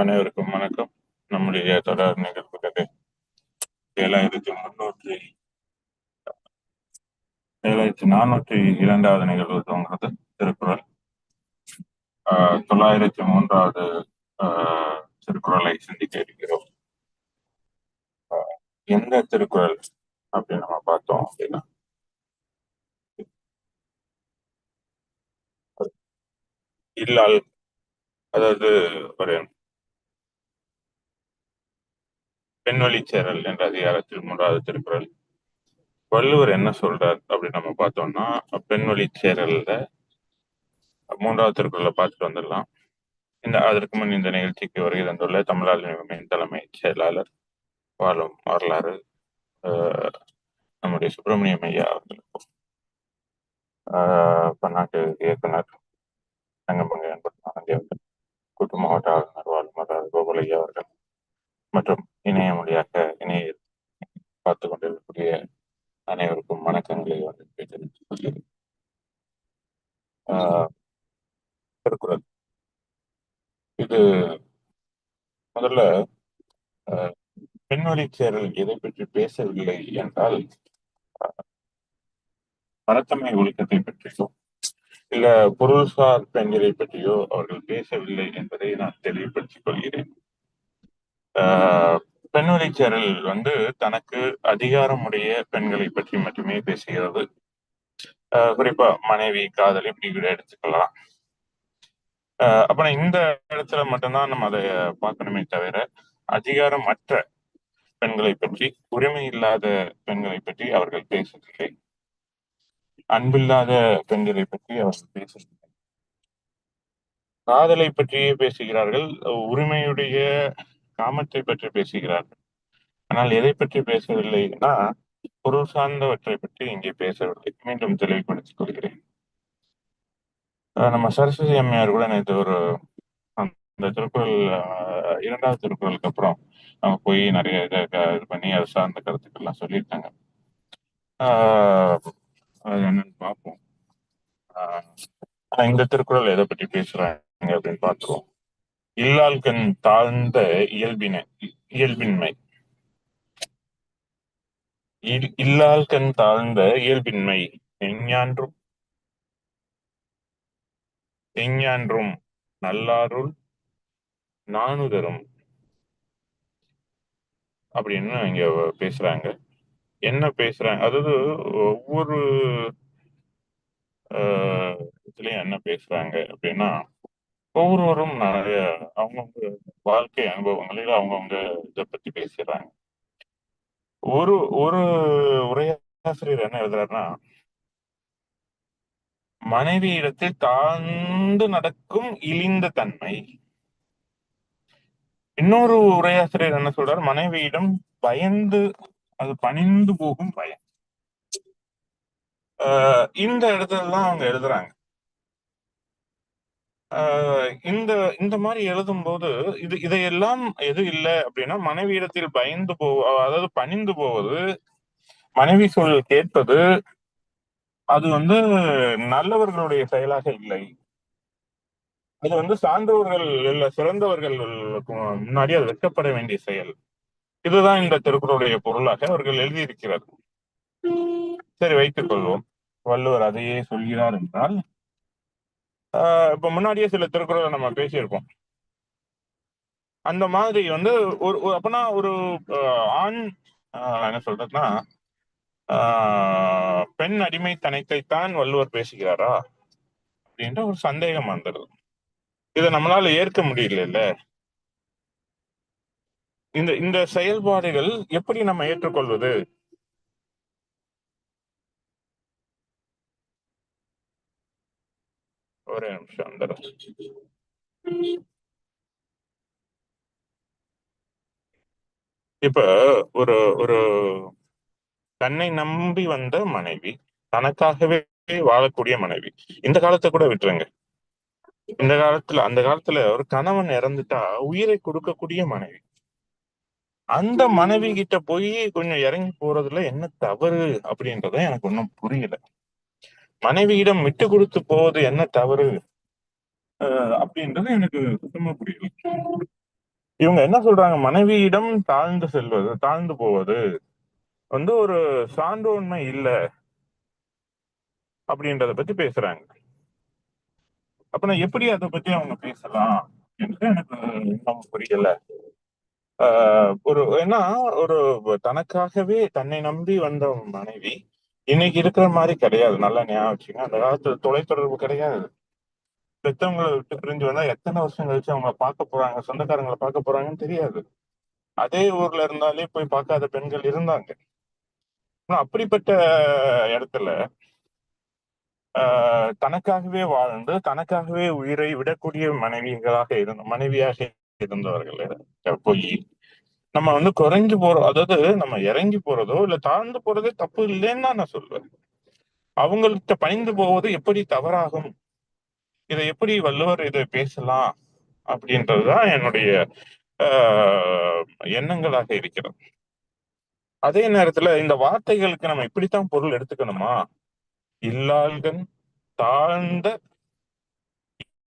அனைவருக்கும் வணக்கம். நம்முடைய தொடர் நிகழ்வுகளே ஏழாயிரத்தி முன்னூற்றி ஏழாயிரத்தி நானூற்றி இரண்டாவது நிகழ்வு தோன்றது திருக்குறள். ஆஹ் தொள்ளாயிரத்தி மூன்றாவது ஆஹ் திருக்குறளை சிந்திக்க இருக்கிறோம். எந்த திருக்குறள் அப்படின்னு நம்ம பார்த்தோம் அப்படின்னா இல்லால் அதாவது ஒரு பெண்வழி சேரல் என்ற அதிகாரத்தில் மூன்றாவது திருக்குறள். வள்ளுவர் என்ன சொல்றார் அப்படின்னு நம்ம பார்த்தோம்னா பெண்வழி சேரல்ல மூன்றாவது திருக்குறளை பார்த்துட்டு வந்துடலாம். இந்த அதற்கு முன் இந்த நிகழ்ச்சிக்கு வருகை தந்துள்ள தமிழால் தலைமை செயலாளர் வாழும் வரலாறு ஆஹ் நம்முடைய சுப்பிரமணியம் ஐயா அவர்களுக்கும் ஆஹ் பன்னாட்டு இயக்குனர் தங்கமங்கை குட்டு அவர்கள் கூட்டு மாவட்ட ஆளுநர் வாழும் வரலாறு கோகுலையா அவர்கள் மற்றும் இணைய மொழியாக இணைய பார்த்து கொண்டிருக்கக்கூடிய அனைவருக்கும் வணக்கங்களை வந்து தெரிவித்துக் கொள்கிறேன் ஆஹ் திருக்குறள். இது முதல்ல ஆஹ் பெண்வழி சேரல் எதை பற்றி பேசவில்லை என்றால் பரத்தமை ஒழுக்கத்தை பற்றியோ இல்ல பொருள்சார் பெண்களை பற்றியோ அவர்கள் பேசவில்லை என்பதை நான் தெளிவுபடுத்திக் கொள்கிறேன். ஆஹ் சேரல் வந்து தனக்கு அதிகாரமுடைய பெண்களை பற்றி மட்டுமே பேசுகிறது. ஆஹ் குறிப்பா மனைவி காதல் இப்படி கூட எடுத்துக்கலாம். அப்புறம் இந்த இடத்துல மட்டும்தான் நம்ம அதை பார்க்கணுமே தவிர அதிகாரம் அற்ற பெண்களை பற்றி உரிமை இல்லாத பெண்களை பற்றி அவர்கள் பேசவில்லை அன்பில்லாத பெண்களை பற்றி அவர்கள் பேசவில்லை காதலை பற்றியே பேசுகிறார்கள். உரிமையுடைய காமத்தை பற்றி பேசுகிறார்கள். ஆனால் எதை பற்றி பேசவில்லைன்னா பொருள் சார்ந்தவற்றை பற்றி இங்கே பேசவில்லை. மீண்டும் தெளிவுபடுத்திக் கொள்கிறேன். நம்ம சரஸ்வதி அம்மையார் கூட நேற்று ஒரு அந்த திருக்குறள் இரண்டாவது திருக்குறளுக்கு அப்புறம் அவங்க போய் நிறைய இதை இது பண்ணி அதை சார்ந்த கருத்துக்கள்லாம் சொல்லியிருக்காங்க. அது என்னன்னு பார்ப்போம். இந்த திருக்குறள் எதை பற்றி பேசுறாங்க அப்படின்னு பார்த்துருவோம். இல்லாள்கண் தாழ்ந்த இயல்பின இயல்பின்மை. இல்லாள்கண் தாழ்ந்த இயல்பின்மை. எஞ்ஞான்றும் எஞ்ஞான்றும் நல்லாருள் நானுதரும் அப்படின்னு இங்க பேசுறாங்க. என்ன பேசுறாங்க? அதாவது ஒவ்வொரு இதுலயும் என்ன பேசுறாங்க அப்படின்னா ஒவ்வொருவரும் நிறைய அவங்கவுங்க வாழ்க்கை அனுபவங்களில் அவங்கவுங்க இதை பத்தி பேசுறாங்க ஒரு ஒரு உரையாசிரியர் என்ன எழுதுறாருன்னா மனைவி இடத்தில் தாழ்ந்து நடக்கும் இழிந்த தன்மை. இன்னொரு உரையாசிரியர் என்ன சொல்றாரு? மனைவியிடம் பயந்து அது பணிந்து போகும் பயம். இந்த இடத்துல தான் அவங்க எழுதுறாங்க. இந்த இந்த மாதிரி எழுதும் போது இது இதையெல்லாம் எது இல்லை அப்படின்னா மனைவியிடத்தில் பயந்து போ அதாவது பணிந்து போவது மனைவி சொல் கேட்பது அது வந்து நல்லவர்களுடைய செயலாக இல்லை. அது வந்து சார்ந்தவர்கள் இல்ல சிறந்தவர்கள் முன்னாடி அது வெட்கப்பட வேண்டிய செயல். இதுதான் இந்த திருக்குறளுடைய பொருளாக அவர்கள் எழுதியிருக்கிறார் சரி வைத்துக் கொள்வோம். வள்ளுவர் அதையே சொல்கிறார் என்றால் இப்ப முன்னாடியே சில திருக்குறளை நம்ம பேசியிருக்கோம் அந்த மாதிரி வந்து ஒரு அப்பனா ஒரு ஆண் என்ன சொல்றதுன்னா பெண் அடிமை தனத்தைத்தான் வள்ளுவர் பேசுகிறாரா? அப்படின்ற ஒரு சந்தேகம் வந்துடுது இதை நம்மளால ஏற்க முடியல இல்ல இந்த இந்த செயல்பாடுகள் எப்படி நம்ம ஏற்றுக்கொள்வது? ஒரே நிமிஷம் இப்ப ஒரு ஒரு தன்னை நம்பி வந்த மனைவி தனக்காகவே வாழக்கூடிய மனைவி இந்த காலத்தை கூட விட்டுருங்க. இந்த காலத்துல அந்த காலத்துல ஒரு கணவன் இறந்துட்டா உயிரை கொடுக்கக்கூடிய மனைவி. அந்த மனைவி கிட்ட போய் கொஞ்சம் இறங்கி போறதுல என்ன தவறு அப்படின்றத எனக்கு ஒன்றும் புரியல. மனைவியிடம் விட்டு கொடுத்து போவது என்ன தவறு? அப்படின்றது எனக்கு சுத்தமா புரியல. இவங்க என்ன சொல்றாங்க? மனைவியிடம் தாழ்ந்து செல்வது தாழ்ந்து போவது வந்து ஒரு சான்றோன்மை இல்ல அப்படின்றத பத்தி பேசுறாங்க. அப்ப நான் எப்படி அதை பத்தி அவங்க பேசலாம் என்று எனக்கு இன்னும் புரியல. ஆஹ் ஒரு ஏன்னா ஒரு தனக்காகவே தன்னை நம்பி வந்த மனைவி இன்னைக்கு இருக்கிற மாதிரி கிடையாது. நல்லா ஞாபகம் வச்சுங்க அந்த காலத்துல தொலைத்தொடர்பு கிடையாது. பெத்தவங்களை விட்டு பிரிஞ்சு வந்தா எத்தனை வருஷம் கழிச்சு அவங்கள பார்க்க போறாங்க? சொந்தக்காரங்களை பார்க்க போறாங்கன்னு தெரியாது. அதே ஊர்ல இருந்தாலே போய் பார்க்காத பெண்கள் இருந்தாங்க. ஆனா அப்படிப்பட்ட இடத்துல ஆஹ் தனக்காகவே வாழ்ந்து தனக்காகவே உயிரை விடக்கூடிய மனைவிகளாக இருந்த மனைவியாக இருந்தவர்கள் போய் நம்ம வந்து குறைஞ்சு போறோம் அதாவது நம்ம இறங்கி போறதோ இல்ல தாழ்ந்து போறதே தப்பு இல்லைன்னு தான் நான் சொல்வேன். அவங்கள்ட்ட பணிந்து போவது எப்படி தவறாகும்? இதை எப்படி வள்ளுவர் இதை பேசலாம்? அப்படின்றதுதான் என்னுடைய ஆஹ் எண்ணங்களாக இருக்கிறது. அதே நேரத்துல இந்த வார்த்தைகளுக்கு நம்ம இப்படித்தான் பொருள் எடுத்துக்கணுமா? இல்லாள்கன் தாழ்ந்த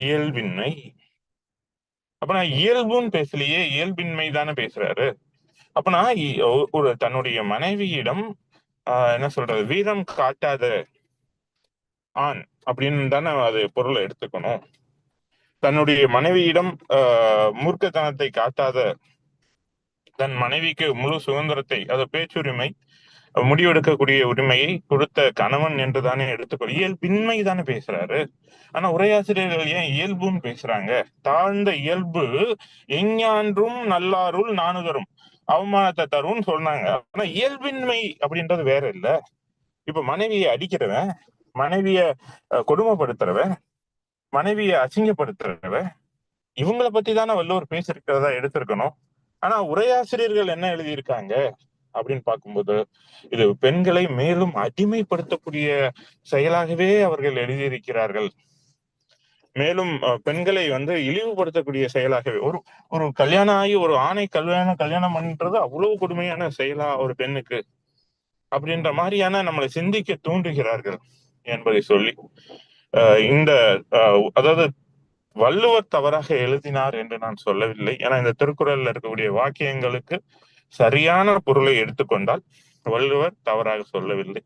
இயல்பின்மை அப்ப நான் இயல்புன்னு பேசலையே இயல்பின்மை தானே பேசுறாரு. அப்ப நான் ஒரு தன்னுடைய மனைவியிடம் ஆஹ் என்ன சொல்றது வீரம் காட்டாத ஆண் அப்படின்னு தானே அது பொருளை எடுத்துக்கணும். தன்னுடைய மனைவியிடம் ஆஹ் மூர்க்கத்தனத்தை காட்டாத தன் மனைவிக்கு முழு சுதந்திரத்தை அது பேச்சுரிமை முடிவெடுக்கக்கூடிய உரிமையை கொடுத்த கணவன் என்று தானே எடுத்துக்கொள். இயல்பின்மை தானே பேசுறாரு. ஆனா உரையாசிரியர்கள் ஏன் இயல்புன்னு பேசுறாங்க? தாழ்ந்த இயல்பு எஞ்ஞான்றும் நல்லாருள் நானுதரும் அவமானத்தை தரும்னு சொன்னாங்க. ஆனா இயல்பின்மை அப்படின்றது வேற இல்ல. இப்ப மனைவியை அடிக்கிறவன் மனைவிய கொடுமைப்படுத்துறவன் மனைவிய அசிங்கப்படுத்துறவன் இவங்கள பத்தி தானே வள்ளுவர் பேசிருக்கிறதா எடுத்திருக்கணும். ஆனா உரையாசிரியர்கள் என்ன எழுதியிருக்காங்க? அப்படின்னு பார்க்கும்போது இது பெண்களை மேலும் அடிமைப்படுத்தக்கூடிய செயலாகவே அவர்கள் எழுதியிருக்கிறார்கள். மேலும் பெண்களை வந்து இழிவுபடுத்தக்கூடிய செயலாகவே ஒரு ஒரு கல்யாணம் ஆகி ஒரு ஆணை கல்யாணம் கல்யாணம் பண்றது அவ்வளவு கொடுமையான செயலா ஒரு பெண்ணுக்கு அப்படின்ற மாதிரியான நம்மளை சிந்திக்க தூண்டுகிறார்கள் என்பதை சொல்லி அஹ், இந்த அதாவது வள்ளுவர் தவறாக எழுதினார் என்று நான் சொல்லவில்லை. ஏன்னா இந்த திருக்குறள்ல இருக்கக்கூடிய வாக்கியங்களுக்கு சரியான பொருளை எடுத்துக்கொண்டால் வள்ளுவர் தவறாக சொல்லவில்லை.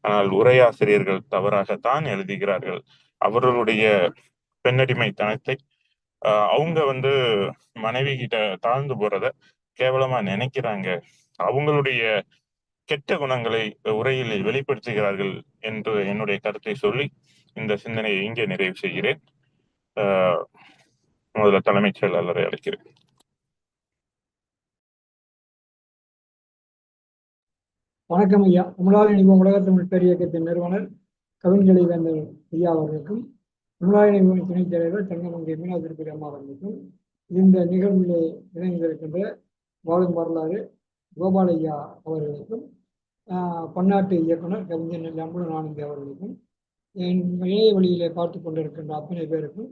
ஆனால் உரையாசிரியர்கள் தவறாகத்தான் எழுதுகிறார்கள். அவர்களுடைய பெண்ணடிமைத்தனத்தை ஆஹ் அவங்க வந்து மனைவி கிட்ட தாழ்ந்து போறத கேவலமா நினைக்கிறாங்க. அவங்களுடைய கெட்ட குணங்களை உரையில் வெளிப்படுத்துகிறார்கள் என்று என்னுடைய கருத்தை சொல்லி இந்த சிந்தனையை இங்கே நிறைவு செய்கிறேன். ஆஹ் முதல்ல தலைமைச் செயலாளரை அழைக்கிறேன். வணக்கம் ஐயா. தமிழால் இணைவோம் உலக தமிழ் பேரியக்கத்தின் நிறுவனர் கவிஞலி வேந்தர் ஐயா அவர்களுக்கும் தமிழால் இணைவோம் துணைத் தலைவர் தங்கமங்கை மீனா திருப்பதி அம்மா அவர்களுக்கும் இந்த நிகழ்விலே இணைந்திருக்கின்ற வாழும் வரலாறு கோபாலையா அவர்களுக்கும் பன்னாட்டு இயக்குனர் கவிஞர் நெல் அம்புலன் ஆனந்தி அவர்களுக்கும் என் இணைய வழியிலே பார்த்து கொண்டிருக்கின்ற அத்தனை பேருக்கும்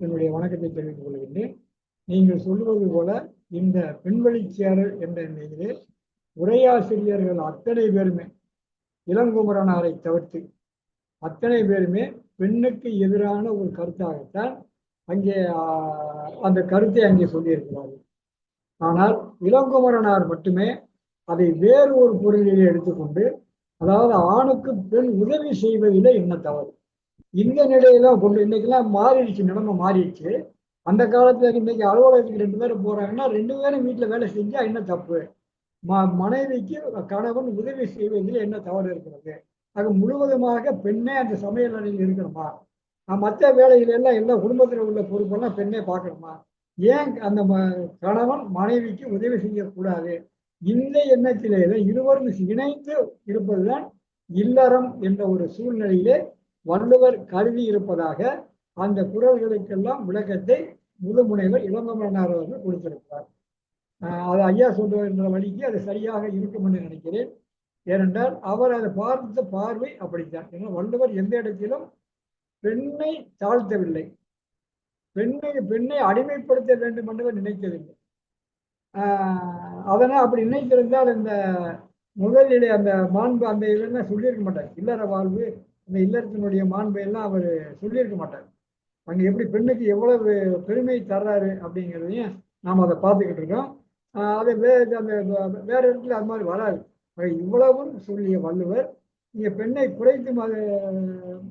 என்னுடைய வணக்கத்தை தெரிவித்துக் கொள்கின்றேன். நீங்கள் சொல்லுவது போல இந்த பெண்வழிச்சேரல் என்ற நிலையிலே உரையாசிரியர்கள் அத்தனை பேருமே இளங்குமரனாரை தவிர்த்து அத்தனை பேருமே பெண்ணுக்கு எதிரான ஒரு கருத்தாகத்தான் அங்கே அந்த கருத்தை அங்கே சொல்லியிருக்கிறார்கள். ஆனால் இளங்குமரனார் மட்டுமே அதை வேறு ஒரு பொருளிலே எடுத்துக்கொண்டு அதாவது ஆணுக்கு பெண் உதவி செய்வதில் என்ன தவறு? இந்த நிலையில கொண்டு இன்னைக்கெல்லாம் மாறிடுச்சு நிலைமை மாறிடுச்சு. அந்த காலத்துல இன்னைக்கு அலுவலகத்துக்கு ரெண்டு பேரும் போறாங்கன்னா ரெண்டு பேரும் வீட்டுல வேலை செஞ்சா என்ன தப்பு? ம மனைவிக்கு கணவன் உதவி செய்வதில் என்ன தவறு இருக்கிறது? அது முழுவதுமாக பெண்ணே அந்த சமையல் அறையில் இருக்கணுமா மற்ற வேலைகள் எல்லாம் எல்லாம் குடும்பத்தில் உள்ள பொறுப்பெல்லாம் பெண்ணே பார்க்கணுமா? ஏன் அந்த ம- கணவன் மனைவிக்கு உதவி செய்யக்கூடாது? இந்த எண்ணத்திலே இருவரும் இணைந்து இருப்பதுதான் இல்லறம் என்ற ஒரு சூழ்நிலையிலே வள்ளுவர் கருதி இருப்பதாக அந்த குரல்களுக்கெல்லாம் விளக்கத்தை முதுமுனைவர் இளங்கமரனார் அவர்கள் கொடுத்திருக்கிறார். அது ஐயா சொல்ற வழிக்கு அது சரியாக இருக்கும் என்று நினைக்கிறேன். ஏனென்றால் அவர் அதை பார்த்த பார்வை அப்படித்தான். ஏன்னா வள்ளுவர் எந்த இடத்திலும் பெண்ணை தாழ்த்தவில்லை. பெண்ணை பெண்ணை அடிமைப்படுத்த வேண்டும் என்று நினைக்கவில்லை. அதனால் அப்படி நினைத்திருந்தால் இந்த முதலிலே அந்த மாண்பு அந்த இதெல்லாம் சொல்லியிருக்க மாட்டார். இல்லற வாழ்வு அந்த இல்லறத்தினுடைய மாண்பை எல்லாம் அவர் சொல்லியிருக்க மாட்டார். அங்கே எப்படி பெண்ணுக்கு எவ்வளவு பெருமை தர்றாரு அப்படிங்கிறதையும் நாம் அதை பார்த்துக்கிட்டு இருக்கோம். அது வே அந்த வேற இடத்துல அது மாதிரி வராது. இவ்வளவும் சொல்லிய வள்ளுவர் நீங்க பெண்ணை குறைத்து மத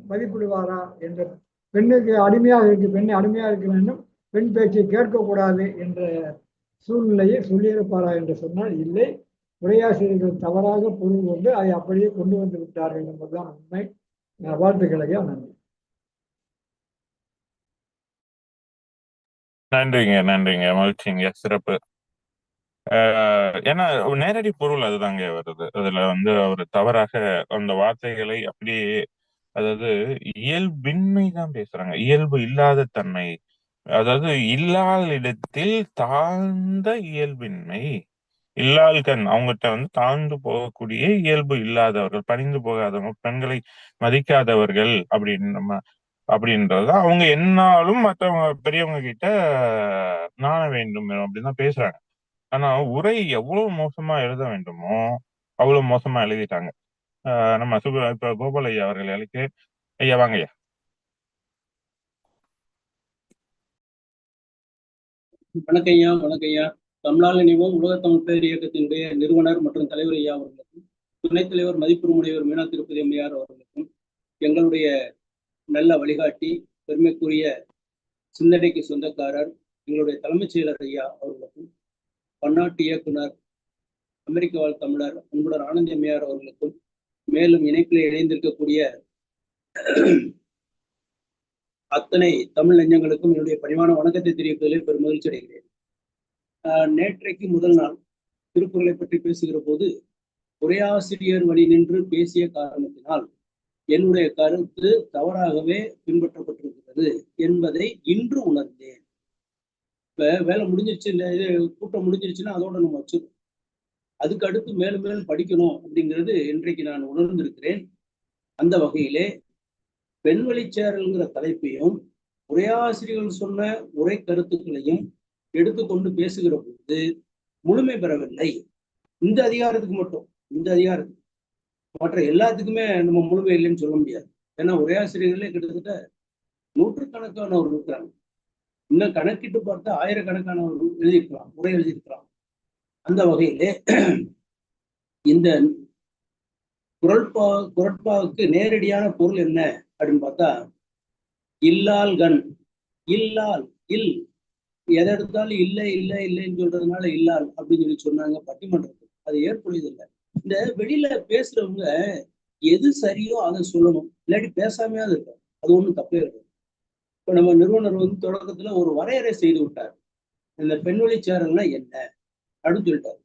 மதிப்பிடுவாரா என்ற பெண்ணுக்கு அடிமையாக இருக்கு பெண்ணை அடிமையாக இருக்க வேண்டும் பெண் பேச்சை கேட்கக்கூடாது என்ற சூழ்நிலையை சொல்லியிருப்பாரா என்று சொன்னால் இல்லை. உரையாசிரியர்கள் தவறாக பொருள் கொண்டு அதை அப்படியே கொண்டு வந்து விட்டார்கள் என்பதுதான் உண்மை. வாழ்த்துக்களையா நன்றி. நன்றிங்க நன்றிங்க மகிழ்ச்சிங்க சிறப்பு. ஏன்னா நேரடி பொருள் அதுதாங்க வருது. அதுல வந்து அவர் தவறாக அந்த வார்த்தைகளை அப்படியே அதாவது இயல்பின்மை தான் பேசுறாங்க. இயல்பு இல்லாத தன்மை. அதாவது இல்லாத இடத்தில் தாழ்ந்த இயல்பின்மை. இல்லாள்கண் அவங்ககிட்ட வந்து தாழ்ந்து போகக்கூடிய இயல்பு இல்லாதவர்கள் பணிந்து போகாதவங்க பெண்களை மதிக்காதவர்கள் அப்படின்னு நம்ம அப்படின்றத அவங்க என்னாலும் மற்றவங்க பெரியவங்க கிட்ட நாண வேண்டும் அப்படின்னு தான் பேசுறாங்க. ஆனா உரை எவ்வளவு மோசமா எழுத வேண்டுமோ அவ்வளவு மோசமா எழுதிட்டாங்க. நம்ம சுப இப்ப கோபால் ஐயா அவர்கள் அழைக்கிறேன். ஐயா வாங்க ஐயா. வணக்கம் ஐயா வணக்கம் ஐயா. தமிழால் நினைவோம் உலக தமிழ் பேர் இயக்கத்தினுடைய நிறுவனர் மற்றும் தலைவர் ஐயா அவர்களுக்கும் துணைத் தலைவர் மதிப்புரிமுடையவர் மீனா திருப்பதி அம்மையார் அவர்களுக்கும் எங்களுடைய நல்ல வழிகாட்டி பெருமைக்குரிய சிந்தனைக்கு சொந்தக்காரர் எங்களுடைய தலைமைச் செயலர் ஐயா அவர்களுக்கும் பன்னாட்டு இயக்குனர் அமெரிக்க வாழ் தமிழர் அன்புடர் ஆனந்தி அம்மையார் அவர்களுக்கும் மேலும் இணைப்பில் இணைந்திருக்கக்கூடிய அத்தனை தமிழ் நெஞ்சங்களுக்கும் என்னுடைய பணிவான வணக்கத்தை தெரிவிப்பதில் பெரும் மகிழ்ச்சி அடைகிறேன். ஆஹ் நேற்றைக்கு முதல் நாள் திருக்குறளை பற்றி பேசுகிற போது உரையாசிரியர் வழி நின்று பேசிய காரணத்தினால் என்னுடைய கருத்து தவறாகவே பின்பற்றப்பட்டிருக்கிறது என்பதை இன்று உணர்ந்தேன். இப்ப வேலை முடிஞ்சிருச்சு இல்லை இது கூட்டம் முடிஞ்சிருச்சுன்னா அதோட நம்ம வச்சிருக்கோம் அதுக்கு அடுத்து மேலும் மேலும் படிக்கணும் அப்படிங்கிறது இன்றைக்கு நான் உணர்ந்திருக்கிறேன். அந்த வகையிலே பெண்வழிச்சேரல்ங்கிற தலைப்பையும் உரையாசிரியர்கள் சொன்ன உரை கருத்துக்களையும் எடுத்துக்கொண்டு பேசுகிற பொழுது முழுமை பெறவில்லை. இந்த அதிகாரத்துக்கு மட்டும் இந்த அதிகாரத்துக்கு. மற்ற எல்லாத்துக்குமே நம்ம முழுமை இல்லைன்னு சொல்ல முடியாது. ஏன்னா உரையாசிரியர்களே கிட்டத்தட்ட நூற்றுக்கணக்கானவர் இருக்கிறாங்க. இன்னும் கணக்கிட்டு பார்த்தா ஆயிரக்கணக்கானவர் எழுதியிருக்கலாம் உரை எழுதியிருக்கலாம். அந்த வகையிலே இந்த குரல்பா குரட்பாவுக்கு நேரடியான பொருள் என்ன அப்படின்னு பார்த்தா இல்லால் கண் இல்லால் இல். எதை எடுத்தாலும் இல்லை இல்லை இல்லைன்னு சொல்றதுனால இல்லால் அப்படின்னு சொல்லி சொன்னாங்க பட்டிமன்றத்துக்கு அது ஏற்புடையதில்லை இந்த வெளியில பேசுறவங்க எது சரியோ அதை சொல்லணும். இல்லாட்டி பேசாமையாவது இருக்கும் அது ஒண்ணும் தப்பே இருக்கும் இப்ப நம்ம நிறுவனர் வந்து தொடக்கத்துல ஒரு வரையறை செய்து விட்டார். இந்த பெண்வெளி சேரல்னா என்ன? அப்படின்னு சொல்லிட்டாரு.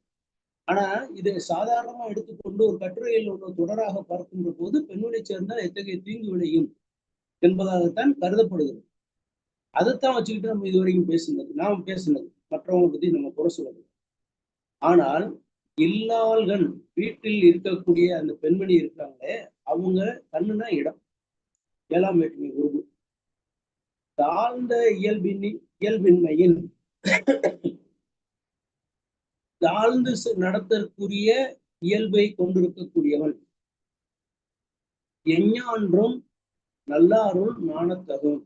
ஆனா இதை சாதாரணமா எடுத்துக்கொண்டு ஒரு கட்டுரையில் ஒன்று தொடராக பார்க்கின்ற போது பெண்வெளி சேர்ந்தால் எத்தகைய தீங்கு விளையும் என்பதாகத்தான் கருதப்படுகிறது. அதைத்தான் வச்சுக்கிட்டு நம்ம இதுவரைக்கும் பேசினது. நாம் பேசினது. மற்றவங்க பத்தி நம்ம குறை சொல்லது ஆனால் இல்லாள்கள் வீட்டில் இருக்கக்கூடிய அந்த பெண்மணி இருக்காங்களே அவங்க கண்ணுனா இடம். ஏழாம் வேற்றுமை உருவு தாழ்ந்த இயல்பின் இயல்பின்மையின் தாழ்ந்து நடத்தற்குரிய இயல்பை கொண்டிருக்கக்கூடியவன் எஞ்ஞான்றும் நல்லாரும் நாணத்தகும்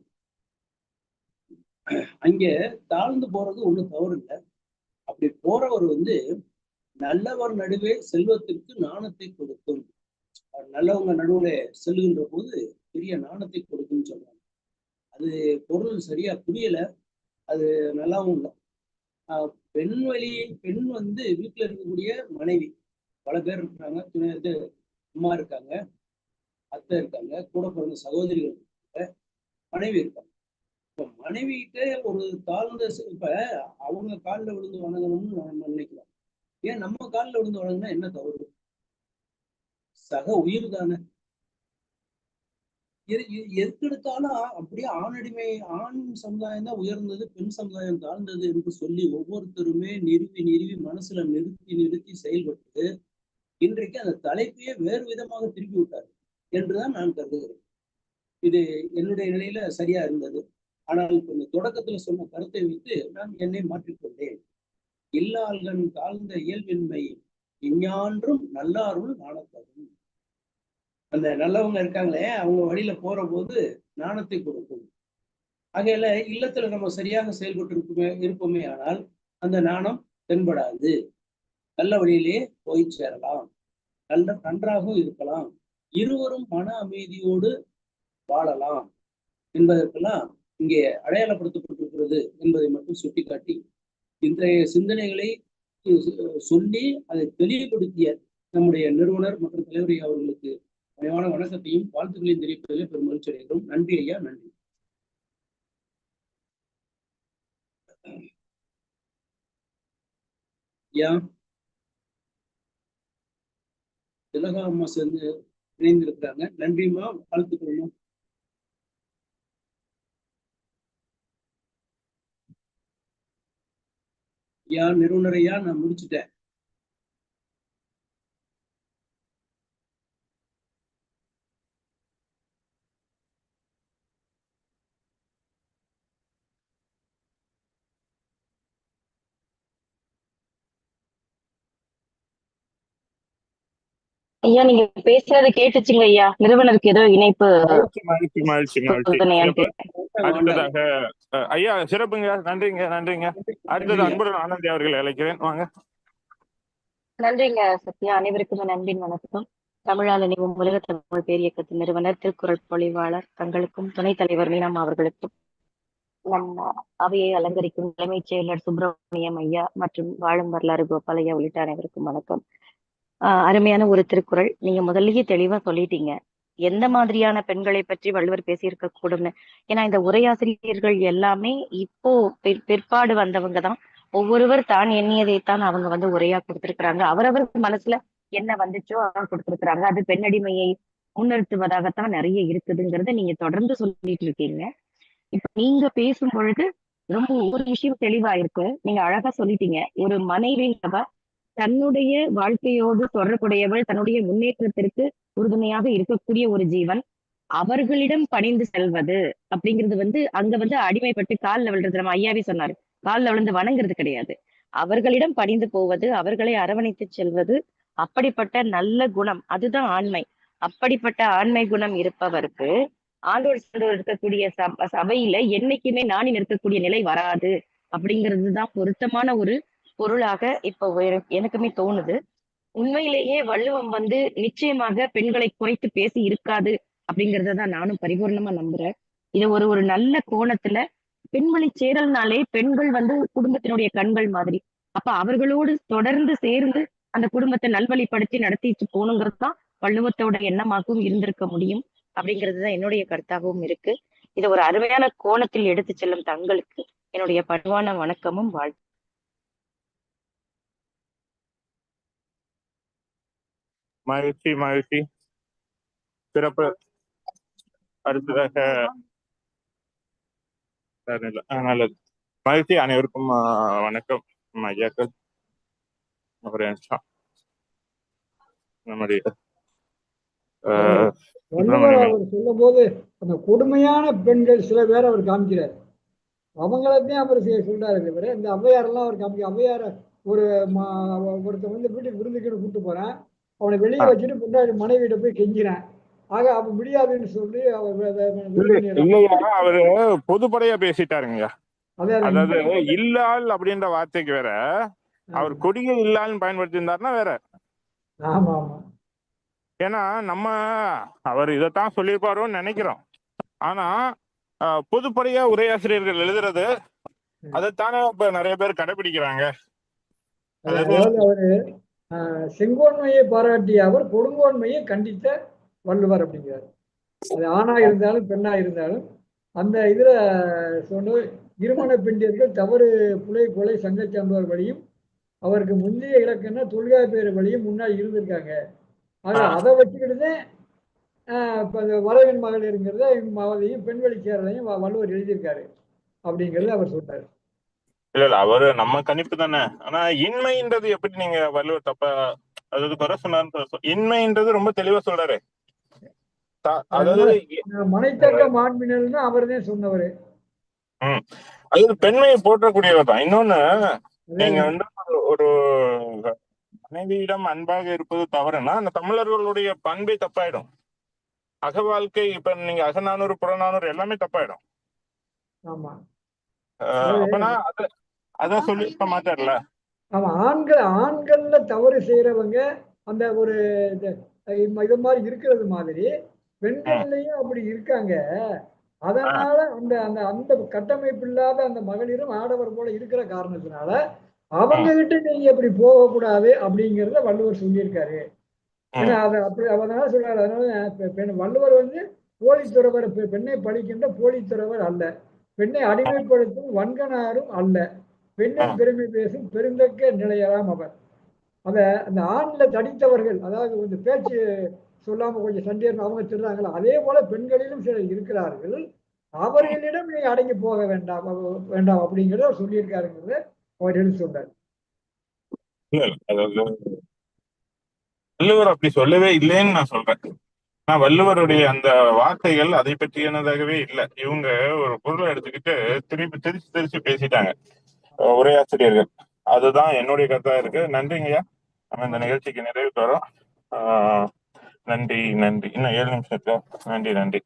அங்க தாழ்ந்து போறது ஒண்ணும் தவறு இல்லை அப்படி போறவர் வந்து நல்லவர் நடுவே செல்வத்திற்கு நாணத்தை கொடுக்கும். நல்லவங்க நடுவுல செல்கின்ற போது பெரிய நாணத்தை கொடுக்கும் சொல்றாங்க. அது பொருள் சரியா புரியல. அது நல்லாவும் இல்லை. பெண் வழி பெண் வந்து வீட்டுல இருக்கக்கூடிய மனைவி. பல பேர் இருக்காங்க. துணை இது அம்மா இருக்காங்க. அத்தை இருக்காங்க. கூட பிறந்த சகோதரிகள் இருக்காங்க. மனைவி இருக்காங்க. இப்ப மனைவிகிட்ட ஒரு தாழ்ந்த இப்போ அவங்க காலில் விழுந்து வணங்கணும்னு நம்ம நினைக்கிறோம். ஏன் நம்ம காலில் விழுந்து வணங்கினா என்ன தவறு? சக உயிர் தானே. எதுக்கு எடுத்தாலும் அப்படியே ஆணடிமை ஆண் சமுதாயம் தான் உயர்ந்தது பெண் சமுதாயம் தாழ்ந்தது என்று சொல்லி ஒவ்வொருத்தருமே நிறுவி நிறுவி மனசுல நிறுத்தி நிறுத்தி செயல்பட்டு இன்றைக்கு அந்த தலைப்பையே வேறு விதமாக திருப்பி விட்டார் என்றுதான் நான் கருதுகிறேன். இது என்னுடைய நிலையில சரியா இருந்தது. ஆனால் கொஞ்சம் தொடக்கத்துல சொன்ன கருத்தை வைத்து நான் என்னை மாற்றிக்கொண்டேன். இல்லாள்கண் தாழ்ந்த இயல்பின்மை இஞ்ஞான்றும் நல்லாருள் நாணத்தரும் அந்த நல்லவங்க இருக்காங்களே அவங்க வழியில போற போது நாணத்தை கொடுக்கும். ஆகையில இல்லத்துல நம்ம சரியாக செயல்பட்டு இருக்குமே இருப்போமே ஆனால் அந்த நாணம் தென்படாது. நல்ல வழியிலே போய் சேரலாம். நல்ல நன்றாகவும் இருக்கலாம். இருவரும் மன அமைதியோடு வாழலாம் என்பதற்கெல்லாம் இங்கே அடையாளப்படுத்தப்பட்டிருக்கிறது என்பதை மட்டும் சுட்டிக்காட்டி இன்றைய சிந்தனைகளை சொல்லி அதை தெளிவுபடுத்திய நம்முடைய நிறுவனர் மற்றும் தலைவரை அவர்களுக்கு பணிவான வணக்கத்தையும் வாழ்த்துக்களையும் தெரிவிப்பதில் பெரும் மகிழ்ச்சி அடைகிறோம். நன்றி ஐயா நன்றி. ஐயா திலகா அம்மா சேர்ந்து இணைந்திருக்கிறாங்க. நன்றிமா வாழ்த்துக்கள்மா. ஐயா நிறுவனர் ஐயா நான் முடிச்சுட்டேன். ஐயா நீங்க பேசுறது கேட்டுச்சுங்க ஐயா. நிறுவனருக்கு ஏதோ இணைப்பு. அடுத்ததாக ஐயா சிறப்புங்க. நன்றிங்க நன்றிங்க. அடுத்தது அன்புடன் ஆனந்தி அவர்களை அழைக்கிறேன். வாங்க. நன்றிங்க சத்யா. அனைவருக்குமே நன்றின் வணக்கம். தமிழால் நினைவும் உலக தமிழ் பேரியக்கத்தின் நிறுவனர் திருக்குறள் பொழிவாளர் தங்களுக்கும் துணைத் தலைவர் மீனாம் அவர்களுக்கும் நம்ம அவையை அலங்கரிக்கும் தலைமைச் செயலர் சுப்பிரமணியம் ஐயா மற்றும் வாழும் வரலாறு கோபாலையா உள்ளிட்ட அனைவருக்கும் வணக்கம். அருமையான ஒரு திருக்குறள். நீங்க முதல்லயே தெளிவா சொல்லிட்டீங்க. எந்த மாதிரியான பெண்களை பற்றி வள்ளுவர் பேசியிருக்க கூடும்னு. ஏன்னா இந்த உரையாசிரியர்கள் எல்லாமே இப்போ பிற்பாடு வந்தவங்க தான். ஒவ்வொருவர் தான் எண்ணியதைத்தான் அவங்க வந்து உரையா கொடுத்திருக்கிறாங்க. அவரவர் மனசுல என்ன வந்துச்சோ அவங்க கொடுத்திருக்கிறாங்க. அது பெண்ணடிமையை முன்னிறுத்துவதாகத்தான் நிறைய இருக்குதுங்கிறத நீங்க தொடர்ந்து சொல்லிட்டு இருக்கீங்க. இப்ப நீங்க பேசும் பொழுது ரொம்ப ஒரு விஷயம் தெளிவா இருக்கு. நீங்க அழகா சொல்லிட்டீங்க. ஒரு மனைவி தன்னுடைய வாழ்க்கையோடு தொடர்புடையவள் தன்னுடைய முன்னேற்றத்திற்கு உறுதுணையாக இருக்கக்கூடிய ஒரு ஜீவன் அவர்களிடம் பணிந்து செல்வது அப்படிங்கிறது வந்து அங்க வந்து அடிமைப்பட்டு காலில் விழுறது நம்ம ஐயாவே சொன்னாரு. காலில் விழுந்து வணங்குறது கிடையாது. அவர்களிடம் பணிந்து போவது அவர்களை அரவணைத்து செல்வது அப்படிப்பட்ட நல்ல குணம். அதுதான் ஆண்மை. அப்படிப்பட்ட ஆண்மை குணம் இருப்பவருக்கு ஆண்டோர் சான்றோர் இருக்கக்கூடிய சப சபையில என்னைக்குமே நாணி நிற்கக்கூடிய நிலை வராது அப்படிங்கிறது தான் பொருத்தமான ஒரு பொருளாக இப்போ எனக்குமே தோணுது. உண்மையிலேயே வள்ளுவம் வந்து நிச்சயமாக பெண்களை குறைத்து பேசி இருக்காது அப்படிங்கறத தான் நானும் பரிபூர்ணமா நம்புறேன். இது ஒரு ஒரு நல்ல கோணத்துல பெண்வழி சேரல்னாலே பெண்கள் வந்து குடும்பத்தினுடைய கண்கள் மாதிரி. அப்ப அவர்களோடு தொடர்ந்து சேர்ந்து அந்த குடும்பத்தை நல்வழிப்படுத்தி நடத்திட்டு போகணுங்கிறது தான் வள்ளுவத்தோட எண்ணமாகவும் இருந்திருக்க முடியும் அப்படிங்கிறது தான் என்னுடைய கருத்தாகவும் இருக்கு. இதை ஒரு அருமையான கோணத்தில் எடுத்து செல்லும் தங்களுக்கு என்னுடைய பணிவான வணக்கமும் வாழ்த்து. மகிழ்ச்சி மகிழ்ச்சி. சிறப்பு. அடுத்ததாக நல்லது. மகிழ்ச்சி அனைவருக்கும் வணக்கம். ஐயாக்கள் ஒரு நிமிஷம் நம்முடைய அவர் சொல்லும் போது அந்த கொடுமையான பெண்கள் சில பேர் அவர் காமிக்கிறார். அவங்களத்தையும் அவர் சொல்றாரு இந்த ஔவையாரெல்லாம் அவர் காமிக்க ஔவையார ஒரு ஒருத்தன் வந்து வீட்டுக்கு விருந்துக்குன்னு கூப்பிட்டு போறேன். அவனை வெளியே. வச்சுட்டு பொண்டாடி மனைவியிட்ட போய் கெஞ்சிறேன் ஆக அவன் முடியாதுன்னு சொல்லி அவர் அவரு பொதுப்படையா பேசிட்டாருங்க அதே அது அதாவது இல்லால் அப்படின்ற வார்த்தைக்கு வேற அவர் கொடிய இல்லால்னு பயன்படுத்தி இருந்தாருன்னா வேற. ஆமா ஆமா. ஏன்னா நம்ம அவர் இதைத்தான் சொல்லியிருப்பாரோன்னு நினைக்கிறோம். ஆனா பொதுப்படையா உரையாசிரியர்கள் எழுதுறது அதைத்தானே இப்ப நிறைய பேர் கடைபிடிக்கிறாங்க. அதாவது அவரு செங்கோன்மையை பாராட்டிய அவர் கொடுங்கோன்மையை கண்டித்த வள்ளுவர் அப்படிங்கிறார். அது ஆணா இருந்தாலும் பெண்ணா இருந்தாலும் அந்த இதுல சொன்ன இருமண பெண்டியர்கள் தவறு புலை கொலை சங்க சார்ந்தவர் வழியும் அவருக்கு முந்தைய இலக்கண தொல்காப்பியர் வழியும் முன்னாடி இருந்திருக்காங்க. ஆக ஆ. அதை வச்சுக்கிட்டு இப்போ இந்த வரவின் மகளிருங்கிறத அதையும் பெண் வழி சேரலையும் வள்ளுவர் எழுதியிருக்காரு. அப்படிங்கிறத அவர் சொல்றாரு. இல்ல இல்ல அவரு நம்ம கணிப்பு தானே. ஆனா இன்மைன்றது எப்படி நீங்க வள்ளுவர் தப்ப அதாவது குறை சொன்னாரு இன்மைன்றது ரொம்ப தெளிவா சொல்றாரு. அதாவது மனைத்தக்க மாண்பினர்னு அவர் தான் சொன்னவர். அதாவது பெண்மையை போற்றக்கூடியவர் தான். இன்னொன்னு நீங்க வந்து ஒரு- மனைவியிடம் அன்பாக இருப்பது தவறுனா அந்த தமிழர்களுடைய பண்பே தப்பாயிடும். அக வாழ்க்கை இப்ப நீங்க அகநானூறு புறநானூறு எல்லாமே தப்பாயிடும். ஆமா. அப்பனா அது அதான் சொல்லி இப்ப மாட்டார்ல ஆமா ஆண்கள் ஆண்கள்ல தவறு செய்யறவங்க அந்த ஒரு இது- மாதிரி இருக்கிறது மாதிரி பெண்கள்லயும் அப்படி இருக்காங்க. அதனால அந்த அந்த அந்த கட்டமைப்பு இல்லாத அந்த மகளிரும் ஆடவர் போல இருக்கிற காரணத்தினால அவங்க கிட்ட நீங்க இப்படி போகக்கூடாது அப்படிங்கிறத வள்ளுவர் சொல்லியிருக்காரு. ஏன்னா அதை அப்படி அதனால சொல்றாரு. அதனால வள்ளுவர் வந்து போலித்துறவர் பெண்ணை பழிக்கின்ற போலித்துறவர் அல்ல. பெண்ணை அடிமைப்படுத்தும் வன்கனாரும் அல்ல. பெண்ணின் பெருமை பேசும் பெருந்தக்க நிலையலாம் அவர். அத அந்த ஆண்ல தடித்தவர்கள் அதாவது கொஞ்சம் பேச்சு சொல்லாம கொஞ்சம் சண்டை அவங்க சொல்றாங்களா அதே போல பெண்களிலும் சிலர் இருக்கிறார்கள். அவர்களிடம் நீ அடங்கி போக வேண்டாம் வேண்டாம் அப்படிங்கிறத சொல்லியிருக்காருங்கிறத அவர் எடுத்து சொல்றாரு வள்ளுவர் அப்படி சொல்லவே இல்லைன்னு நான் சொல்றேன். ஆனா வள்ளுவருடைய அந்த வார்த்தைகள் அதை பற்றியானதாகவே இல்ல. இவங்க ஒரு பொருளை எடுத்துக்கிட்டு திருப்பி திருச்சி திருச்சி பேசிட்டாங்க. உரையாசிரியர்கள் அதுதான் என்னுடைய கருத்தா இருக்கு. நன்றிங்கய்யா நம்ம இந்த நிகழ்ச்சிக்கு நிறைவு தரோம். ஆஹ் நன்றி நன்றி. இன்னும் ஏழு நிமிஷம் இருக்கா நன்றி நன்றி.